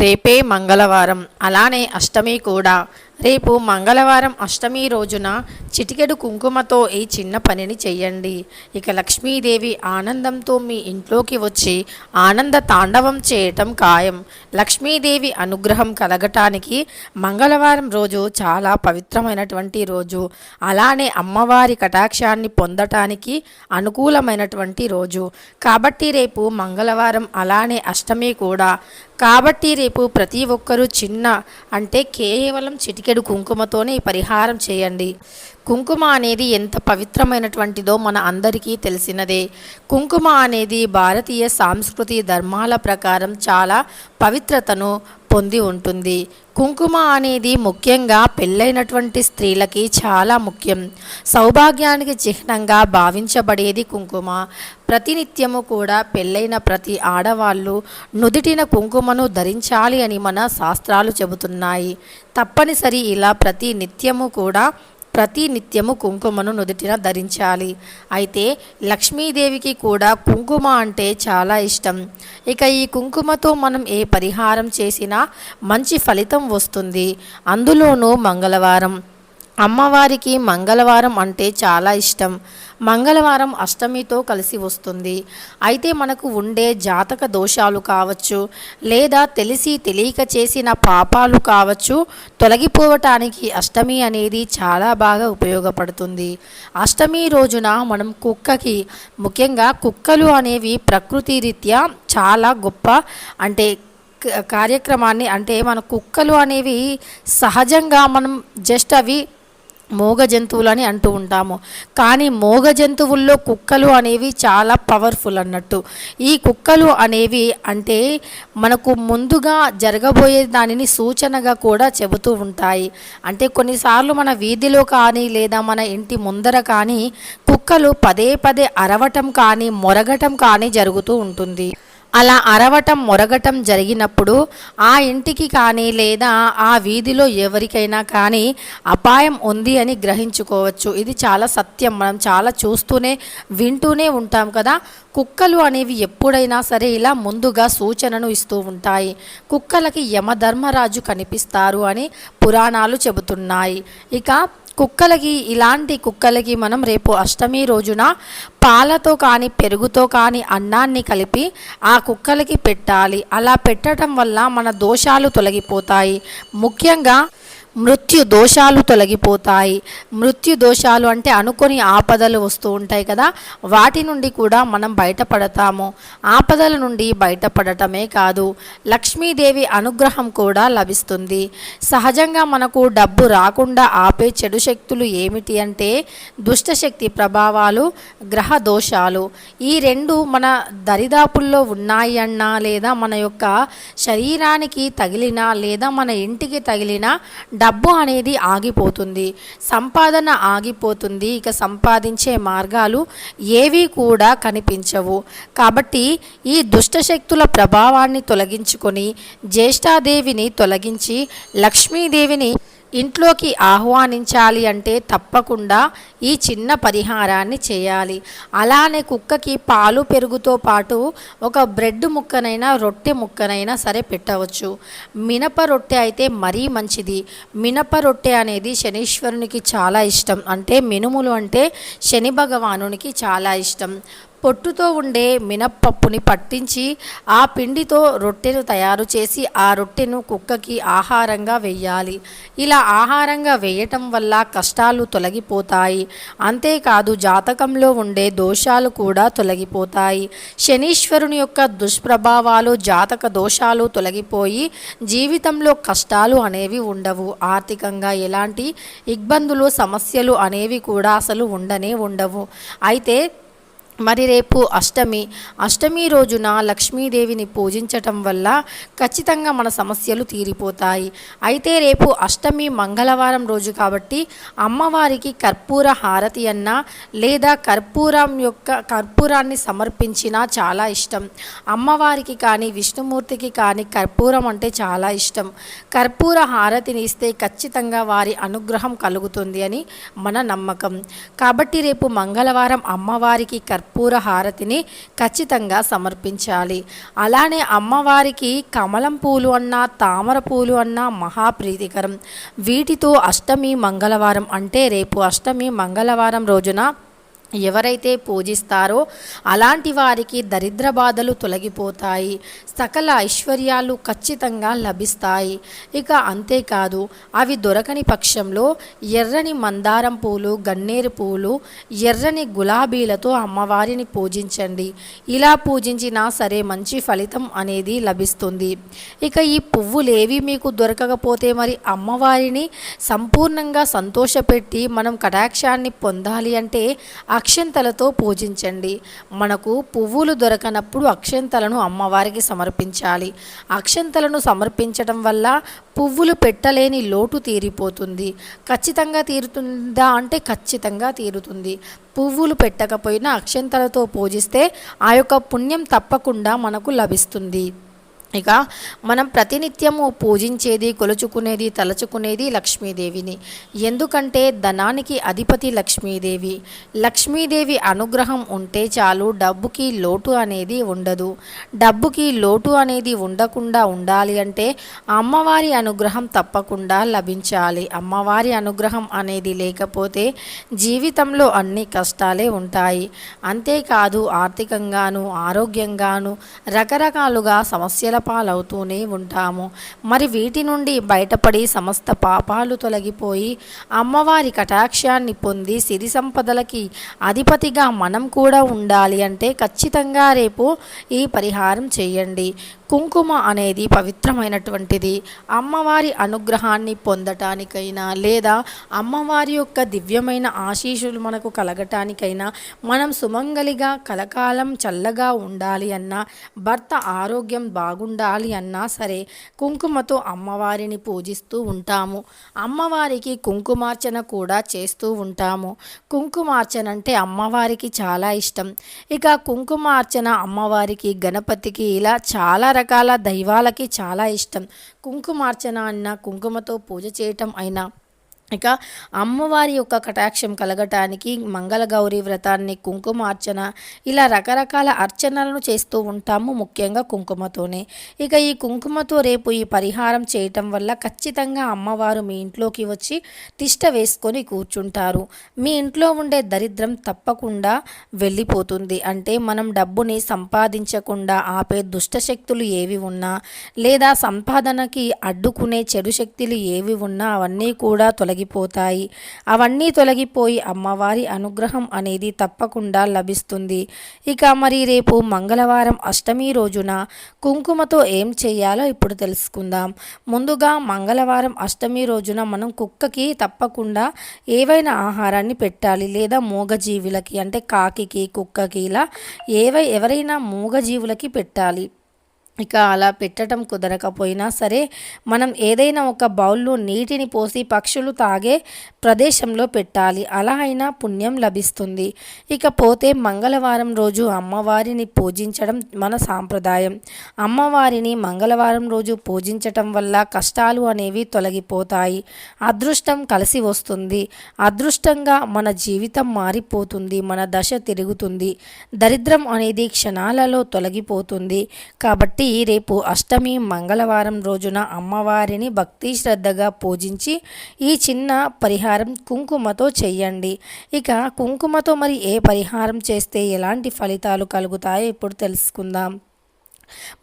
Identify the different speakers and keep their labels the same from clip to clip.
Speaker 1: రేపే మంగళవారం. అలానే అష్టమి కూడా. రేపు మంగళవారం అష్టమి రోజున చిటికెడు కుంకుమతో ఈ చిన్న పనిని చేయండి ఇక లక్ష్మీదేవి ఆనందంతో మీ ఇంట్లోకి వచ్చి ఆనంద తాండవం చేయటం ఖాయం. లక్ష్మీదేవి అనుగ్రహం కలగటానికి మంగళవారం రోజు చాలా పవిత్రమైనటువంటి రోజు. అలానే అమ్మవారి కటాక్షాన్ని పొందటానికి అనుకూలమైనటువంటి రోజు. కాబట్టి రేపు మంగళవారం అలానే అష్టమి కూడా. కాబట్టి రేపు ప్రతి ఒక్కరూ చిన్న అంటే కేవలం చిటికెడు కుంకుమతోనే ఈ పరిహారం చేయండి. కుంకుమ అనేది ఎంత పవిత్రమైనటువంటిదో మన అందరికీ తెలిసినదే. కుంకుమ అనేది భారతీయ సాంస్కృతి ధర్మాల ప్రకారం చాలా పవిత్రతను పొంది ఉంటుంది. కుంకుమ అనేది ముఖ్యంగా పెళ్ళైనటువంటి స్త్రీలకి చాలా ముఖ్యం. సౌభాగ్యానికి చిహ్నంగా భావించబడేది కుంకుమ. ప్రతినిత్యము కూడా పెళ్ళైన ప్రతి ఆడవాళ్ళు నుదిటిన కుంకుమను ధరించాలి అని మన శాస్త్రాలు చెబుతున్నాయి. తప్పనిసరి ఇలా ప్రతి నిత్యము కూడా ప్రతి నిత్యము కుంకుమను నుదుటిన ధరించాలి. అయితే లక్ష్మీదేవికి కూడా కుంకుమ అంటే చాలా ఇష్టం. ఇక ఈ కుంకుమతో మనం ఏ పరిహారం చేసినా మంచి ఫలితం వస్తుంది. అందులోనూ మంగళవారం. అమ్మవారికి మంగళవారం అంటే చాలా ఇష్టం. మంగళవారం అష్టమితో కలిసి వస్తుంది. అయితే మనకు ఉండే జాతక దోషాలు కావచ్చు లేదా తెలిసి తెలియక చేసిన పాపాలు కావచ్చు తొలగిపోవటానికి అష్టమి అనేది చాలా బాగా ఉపయోగపడుతుంది. అష్టమి రోజున మనం కుక్కకి ముఖ్యంగా కుక్కలు అనేవి ప్రకృతి రీత్యా చాలా గొప్ప అంటే కార్యక్రమాన్ని అంటే మన కుక్కలు అనేవి సహజంగా మనం జస్ట్ అవి మోగ జంతువులని అంటూ ఉంటాము. కానీ మోగ జంతువుల్లో కుక్కలు అనేవి చాలా పవర్ఫుల్ అన్నట్టు. ఈ కుక్కలు అనేవి అంటే మనకు ముందుగా జరగబోయే దానిని సూచనగా కూడా చెబుతూ ఉంటాయి. అంటే కొన్నిసార్లు మన వీధిలో కానీ లేదా మన ఇంటి ముందర కానీ కుక్కలు పదే పదే అరవటం కానీ మొరగటం కానీ జరుగుతూ ఉంటుంది. అలా అరవటం మొరగటం జరిగినప్పుడు ఆ ఇంటికి కానీ లేదా ఆ వీధిలో ఎవరికైనా కానీ అపాయం ఉంది అని గ్రహించుకోవచ్చు. ఇది చాలా సత్యం. మనం చాలా చూస్తూనే వింటూనే ఉంటాం కదా. కుక్కలు అనేవి ఎప్పుడైనా సరే ఇలా ముందుగా సూచనను ఇస్తూ ఉంటాయి. కుక్కలకి యమధర్మరాజు కనిపిస్తారు అని పురాణాలు చెబుతున్నాయి. ఇక కుక్కలకి ఇలాంటి కుక్కలకి మనం రేపు అష్టమి రోజున పాలతో కానీ పెరుగుతో కానీ అన్నాన్ని కలిపి ఆ కుక్కలకి పెట్టాలి. అలా పెట్టడం వల్ల మన దోషాలు తొలగిపోతాయి. ముఖ్యంగా మృత్యు దోషాలు తొలగిపోతాయి. మృత్యు దోషాలు అంటే అనుకొని ఆపదలు వస్తూ ఉంటాయి కదా. వాటి నుండి కూడా మనం బయటపడతాము. ఆపదల నుండి బయటపడటమే కాదు లక్ష్మీదేవి అనుగ్రహం కూడా లభిస్తుంది. సహజంగా మనకు డబ్బు రాకుండా ఆపే చెడు శక్తులు ఏమిటి అంటే దుష్టశక్తి ప్రభావాలు గ్రహ దోషాలు. ఈ రెండు మన దరిదాపుల్లో ఉన్నాయి అన్నా లేదా మన యొక్క శరీరానికి తగిలినా లేదా మన ఇంటికి తగిలినా డబ్బు అనేది ఆగిపోతుంది సంపాదన ఆగిపోతుంది ఇక సంపాదించే మార్గాలు ఏవి కూడా కనిపించవు. కాబట్టి ఈ దుష్టశక్తుల ప్రభావాన్ని తొలగించుకొని జ్యేష్ఠాదేవిని తొలగించి లక్ష్మీదేవిని ఇంట్లోకి ఆహ్వానించాలి అంటే తప్పకుండా ఈ చిన్న పరిహారాన్ని చేయాలి. అలానే కుక్కకి పాలు పెరుగుతో పాటు ఒక బ్రెడ్ ముక్కనైనా రొట్టె ముక్కనైనా సరే పెట్టవచ్చు. మినప రొట్టె అయితే మరీ మంచిది. మినప రొట్టె అనేది శనీశ్వరునికి చాలా ఇష్టం. అంటే మినుములు అంటే శని భగవానునికి చాలా ఇష్టం. పొట్టుతో ఉండే మినప్పప్పుని పట్టించి ఆ పిండితో రొట్టెను తయారు చేసి ఆ రొట్టెను కుక్కకి ఆహారంగా వేయాలి ఇలా ఆహారంగా వేయటం వల్ల కష్టాలు తొలగిపోతాయి. అంతేకాదు జాతకంలో ఉండే దోషాలు కూడా తొలగిపోతాయి. శనీశ్వరుని యొక్క దుష్ప్రభావాలు జాతక దోషాలు తొలగిపోయి జీవితంలో కష్టాలు అనేవి ఉండవు. ఆర్థికంగా ఎలాంటి ఇబ్బందులు సమస్యలు అనేవి కూడా అసలు ఉండనే ఉండవు. అయితే మరి రేపు అష్టమి. అష్టమి రోజున లక్ష్మీదేవిని పూజించటం వల్ల ఖచ్చితంగా మన సమస్యలు తీరిపోతాయి. అయితే రేపు అష్టమి మంగళవారం రోజు కాబట్టి అమ్మవారికి కర్పూర హారతి అన్న లేదా కర్పూరం యొక్క కర్పూరాన్ని సమర్పించినా చాలా ఇష్టం. అమ్మవారికి కానీ విష్ణుమూర్తికి కానీ కర్పూరం అంటే చాలా ఇష్టం. కర్పూర హారతిని ఇస్తే ఖచ్చితంగా వారి అనుగ్రహం కలుగుతుంది అని మన నమ్మకం. కాబట్టి రేపు మంగళవారం అమ్మవారికి కర్పూర కర్పూర హారతిని ఖచ్చితంగా సమర్పించాలి. అలానే అమ్మవారికి కమలం పూలు అన్నా తామర పూలు అన్నా మహాప్రీతికరం. వీటితో అష్టమి మంగళవారం అంటే రేపు అష్టమి మంగళవారం రోజున ఎవరైతే పూజిస్తారో అలాంటి వారికి దరిద్ర బాధలు తొలగిపోతాయి. సకల ఐశ్వర్యాలు ఖచ్చితంగా లభిస్తాయి. ఇక అంతేకాదు అవి దొరకని పక్షంలో ఎర్రని మందారం పూలు గన్నేరు పూలు ఎర్రని గులాబీలతో అమ్మవారిని పూజించండి. ఇలా పూజించినా సరే మంచి ఫలితం అనేది లభిస్తుంది. ఇక ఈ పువ్వులేవి మీకు దొరకకపోతే మరి అమ్మవారిని సంపూర్ణంగా సంతోషపెట్టి మనం కటాక్షాన్ని పొందాలి అంటే అక్షంతలతో పూజించండి. మనకు పువ్వులు దొరకనప్పుడు అక్షంతలను అమ్మవారికి సమర్పించాలి. అక్షంతలను సమర్పించడం వల్ల పువ్వులు పెట్టలేని లోటు తీరిపోతుంది. ఖచ్చితంగా తీరుతుందా అంటే ఖచ్చితంగా తీరుతుంది. పువ్వులు పెట్టకపోయినా అక్షంతలతో పూజిస్తే ఆ యొక్క పుణ్యం తప్పకుండా మనకు లభిస్తుంది. ఇక మనం ప్రతినిత్యము పూజించేది కొలుచుకునేది తలచుకునేది లక్ష్మీదేవిని. ఎందుకంటే ధనానికి అధిపతి లక్ష్మీదేవి. లక్ష్మీదేవి అనుగ్రహం ఉంటే చాలు డబ్బుకి లోటు అనేది ఉండదు. డబ్బుకి లోటు అనేది ఉండకుండా ఉండాలి అంటే అమ్మవారి అనుగ్రహం తప్పకుండా లభించాలి. అమ్మవారి అనుగ్రహం అనేది లేకపోతే జీవితంలో అన్ని కష్టాలే ఉంటాయి. అంతేకాదు ఆర్థికంగాను ఆరోగ్యంగాను రకరకాలుగా సమస్యల పాలవుతూనే ఉంటాము. మరి వీటి నుండి బయటపడి సమస్త పాపాలు తొలగిపోయి అమ్మవారి కటాక్షాన్ని పొంది సిరి సంపదలకి అధిపతిగా మనం కూడా ఉండాలి అంటే ఖచ్చితంగా రేపు ఈ పరిహారం చేయండి. కుంకుమ అనేది పవిత్రమైనటువంటిది. అమ్మవారి అనుగ్రహాన్ని పొందటానికైనా లేదా అమ్మవారి యొక్క దివ్యమైన ఆశీషులు మనకు కలగటానికైనా మనం సుమంగలిగా కలకాలం చల్లగా ఉండాలి అన్నా భర్త ఆరోగ్యం బాగుండాలి ఉండాలి అన్నా సరే కుంకుమతో అమ్మవారిని పూజిస్తూ ఉంటాము. అమ్మవారికి కుంకుమార్చన కూడా చేస్తూ ఉంటాము. కుంకుమార్చన అంటే అమ్మవారికి చాలా ఇష్టం. ఇక కుంకుమార్చన అమ్మవారికి గణపతికి ఇలా చాలా రకాల దైవాలకి చాలా ఇష్టం. కుంకుమార్చన అన్న కుంకుమతో పూజ చేయటం అయినా ఇక అమ్మవారి యొక్క కటాక్షం కలగటానికి మంగళగౌరి వ్రతాన్ని కుంకుమ అర్చన ఇలా రకరకాల అర్చనలను చేస్తూ ఉంటాము ముఖ్యంగా కుంకుమతోనే. ఇక ఈ కుంకుమతో రేపు ఈ పరిహారం చేయటం వల్ల ఖచ్చితంగా అమ్మవారు మీ ఇంట్లోకి వచ్చి తిష్ట వేసుకొని కూర్చుంటారు. మీ ఇంట్లో ఉండే దరిద్రం తప్పకుండా వెళ్ళిపోతుంది. అంటే మనం డబ్బుని సంపాదించకుండా ఆపే దుష్టశక్తులు ఏవి ఉన్నా లేదా సంపాదనకి అడ్డుకునే చెడు శక్తులు ఏవి ఉన్నా అవన్నీ కూడా తొలగి తొలగిపోతాయి. అవన్నీ తొలగిపోయి అమ్మవారి అనుగ్రహం అనేది తప్పకుండా లభిస్తుంది. ఇక మరి రేపు మంగళవారం అష్టమి రోజున కుంకుమతో ఏం చేయాలో ఇప్పుడు తెలుసుకుందాం. ముందుగా మంగళవారం అష్టమి రోజున మనం కుక్కకి తప్పకుండా ఏవైనా ఆహారాన్ని పెట్టాలి. లేదా మూగజీవులకి అంటే కాకికి కుక్కకి ఇలా ఏవై ఎవరైనా మూగజీవులకి పెట్టాలి. ఇక అలా పెట్టడం కుదరకపోయినా సరే మనం ఏదైనా ఒక బౌల్లో నీటిని పోసి పక్షులు తాగే ప్రదేశంలో పెట్టాలి. అలా అయినా పుణ్యం లభిస్తుంది. ఇకపోతే మంగళవారం రోజు అమ్మవారిని పూజించడం మన సాంప్రదాయం. అమ్మవారిని మంగళవారం రోజు పూజించటం వల్ల కష్టాలు అనేవి తొలగిపోతాయి. అదృష్టం కలిసి వస్తుంది. అదృష్టంగా మన జీవితం మారిపోతుంది. మన దశ తిరుగుతుంది. దరిద్రం అనేది క్షణాలలో తొలగిపోతుంది. కాబట్టి రేపు అష్టమి మంగళవారం రోజున అమ్మవారిని భక్తి శ్రద్ధగా పూజించి ఈ చిన్న పరిహారం కుంకుమతో చెయ్యండి ఇక కుంకుమతో మరి ఏ పరిహారం చేస్తే ఎలాంటి ఫలితాలు కలుగుతాయో ఇప్పుడు తెలుసుకుందాం.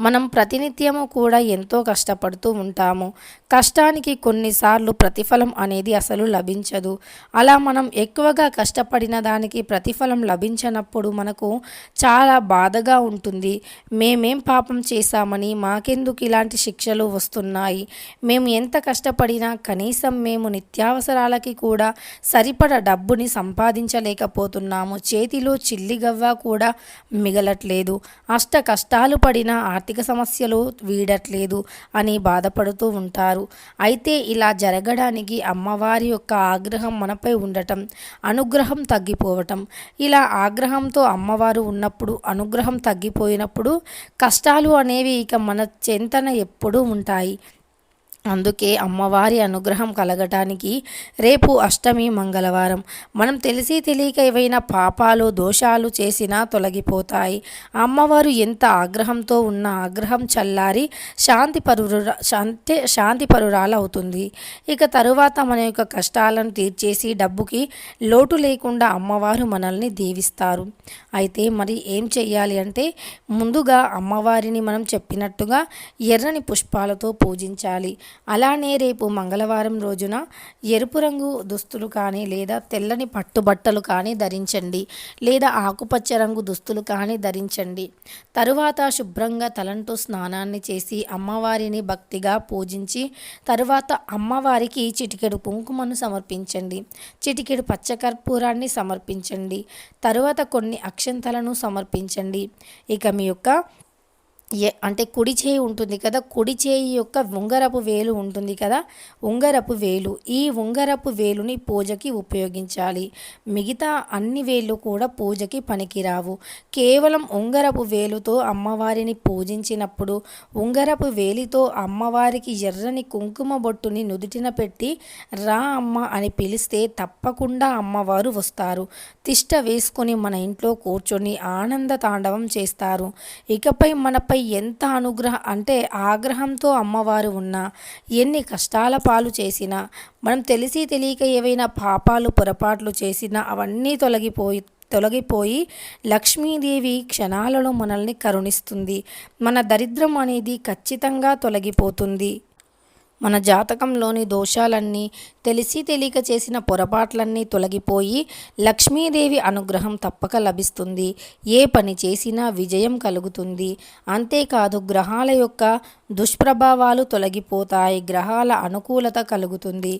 Speaker 1: మనం ప్రతినిత్యము కూడా ఎంతో కష్టపడుతూ ఉంటాము. కష్టానికి కొన్నిసార్లు ప్రతిఫలం అనేది అసలు లభించదు. అలా మనం ఎక్కువగా కష్టపడిన దానికి ప్రతిఫలం లభించనప్పుడు మనకు చాలా బాధగా ఉంటుంది. మేమేం పాపం చేశామని మాకెందుకు ఇలాంటి శిక్షలు వస్తున్నాయి? మేము ఎంత కష్టపడినా కనీసం మేము నిత్యావసరాలకి కూడా సరిపడ డబ్బుని సంపాదించలేకపోతున్నాము. చేతిలో చిల్లిగవ్వ కూడా మిగలట్లేదు. అష్ట కష్టాలు పడిన ఆర్థిక సమస్యలు వీడట్లేదు అని బాధపడుతూ ఉంటారు. అయితే ఇలా జరగడానికి అమ్మవారి యొక్క ఆగ్రహం మనపై ఉండటం అనుగ్రహం తగ్గిపోవటం ఇలా ఆగ్రహంతో అమ్మవారు ఉన్నప్పుడు అనుగ్రహం తగ్గిపోయినప్పుడు కష్టాలు అనేవి ఇక మన చెంతన ఎప్పుడూ ఉంటాయి. అందుకే అమ్మవారి అనుగ్రహం కలగటానికి రేపు అష్టమి మంగళవారం. మనం తెలిసి తెలియక ఏవైనా పాపాలు దోషాలు చేసినా తొలగిపోతాయి. అమ్మవారు ఎంత ఆగ్రహంతో ఉన్న ఆగ్రహం చల్లారి శాంతి పరురు శాంతి శాంతి పరురాలు అవుతుంది ఇక తరువాత మన యొక్క కష్టాలను తీర్చేసి డబ్బుకి లోటు లేకుండా అమ్మవారు మనల్ని దీవిస్తారు. అయితే మరి ఏం చెయ్యాలి అంటే ముందుగా అమ్మవారిని మనం చెప్పినట్టుగా ఎర్రని పుష్పాలతో పూజించాలి. అలానే రేపు మంగళవారం రోజున ఎరుపు రంగు దుస్తులు కానీ లేదా తెల్లని పట్టుబట్టలు కానీ ధరించండి లేదా ఆకుపచ్చ రంగు దుస్తులు కానీ ధరించండి. తరువాత శుభ్రంగా తలంటూ స్నానాన్ని చేసి అమ్మవారిని భక్తిగా పూజించి తరువాత అమ్మవారికి చిటికెడు కుంకుమను సమర్పించండి. చిటికెడు పచ్చకర్పూరాన్ని సమర్పించండి. తరువాత కొన్ని అక్షంతలను సమర్పించండి. ఇక మీ యొక్క అంటే కుడి చేయి ఉంటుంది కదా కుడి చేయి యొక్క ఉంగరపు వేలు ఉంటుంది కదా ఉంగరపు వేలు. ఈ ఉంగరపు వేలుని పూజకి ఉపయోగించాలి. మిగతా అన్ని వేళ్ళు కూడా పూజకి పనికిరావు. కేవలం ఉంగరపు వేలుతో అమ్మవారిని పూజించినప్పుడు ఉంగరపు వేలితో అమ్మవారికి ఎర్రని కుంకుమ బొట్టుని నుదుటిన పెట్టి రా అమ్మ అని పిలిస్తే తప్పకుండా అమ్మవారు వస్తారు. తిష్ట వేసుకొని మన ఇంట్లో కూర్చొని ఆనంద తాండవం చేస్తారు. ఇకపై మనపై ఎంత అనుగ్రహ అంటే ఆగ్రహంతో అమ్మవారు ఉన్నా ఎన్ని కష్టాల పాలు చేసినా మనం తెలిసి తెలియక ఏవైనా పాపాలు పొరపాట్లు చేసినా అవన్నీ తొలగిపోయి తొలగిపోయి లక్ష్మీదేవి క్షణాలలో మనల్ని కరుణిస్తుంది. మన దరిద్రం అనేది ఖచ్చితంగా తొలగిపోతుంది. మన జాతకంలోని దోషాలన్నీ తెలిసి తెలియక చేసిన పొరపాట్లన్నీ తొలగిపోయి లక్ష్మీదేవి అనుగ్రహం తప్పక లభిస్తుంది. ఏ పని చేసినా విజయం కలుగుతుంది. అంతేకాదు గ్రహాల యొక్క దుష్ప్రభావాలు తొలగిపోతాయి గ్రహాల అనుకూలత కలుగుతుంది.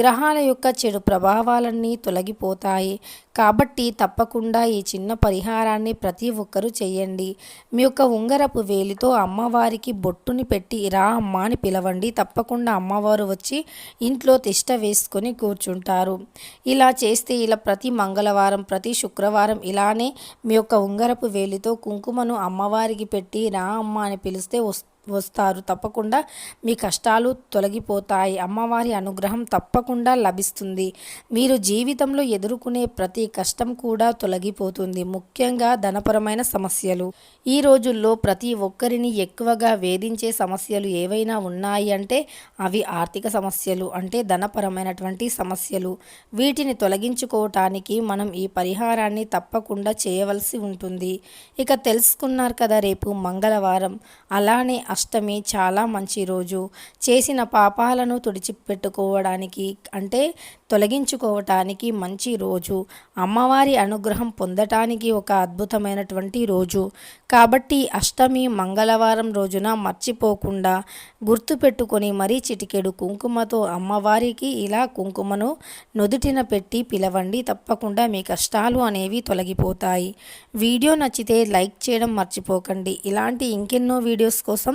Speaker 1: గ్రహాల యొక్క చెడు ప్రభావాలన్నీ తొలగిపోతాయి. కాబట్టి తప్పకుండా ఈ చిన్న పరిహారాన్ని ప్రతి ఒక్కరూ చేయండి. మీ యొక్క ఉంగరపు వేలితో అమ్మవారికి బొట్టుని పెట్టి రా అమ్మ అని పిలవండి. తప్పకుండా అమ్మవారు వచ్చి ఇంట్లో తిష్ట వేసుకొని కూర్చుంటారు. ఇలా చేస్తే ఇలా ప్రతి మంగళవారం ప్రతి శుక్రవారం ఇలానే మీ యొక్క ఉంగరపు వేలితో కుంకుమను అమ్మవారికి పెట్టి రా అమ్మ అని పిలిస్తే వస్తుంది వస్తారు. తప్పకుండా మీ కష్టాలు తొలగిపోతాయి. అమ్మవారి అనుగ్రహం తప్పకుండా లభిస్తుంది. మీరు జీవితంలో ఎదుర్కొనే ప్రతి కష్టం కూడా తొలగిపోతుంది. ముఖ్యంగా ధనపరమైన సమస్యలు. ఈ రోజుల్లో ప్రతి ఒక్కరిని ఎక్కువగా వేధించే సమస్యలు ఏవైనా ఉన్నాయి అంటే అవి ఆర్థిక సమస్యలు అంటే ధనపరమైనటువంటి సమస్యలు. వీటిని తొలగించుకోవటానికి మనం ఈ పరిహారాన్ని తప్పకుండా చేయవలసి ఉంటుంది. ఇక తెలుసుకున్నారు కదా రేపు మంగళవారం. అలానే అష్టమి చాలా మంచి రోజు. చేసిన పాపాలను తుడిచిపెట్టుకోవడానికి అంటే తొలగించుకోవటానికి మంచి రోజు. అమ్మవారి అనుగ్రహం పొందటానికి ఒక అద్భుతమైనటువంటి రోజు. కాబట్టి అష్టమి మంగళవారం రోజున మర్చిపోకుండా గుర్తుపెట్టుకొని మరీ చిటికెడు కుంకుమతో అమ్మవారికి ఇలా కుంకుమను నుదుటిన పెట్టి పిలవండి. తప్పకుండా మీ కష్టాలు అనేవి తొలగిపోతాయి. వీడియో నచ్చితే లైక్ చేయడం మర్చిపోకండి. ఇలాంటి ఇంకెన్నో వీడియోస్ కోసం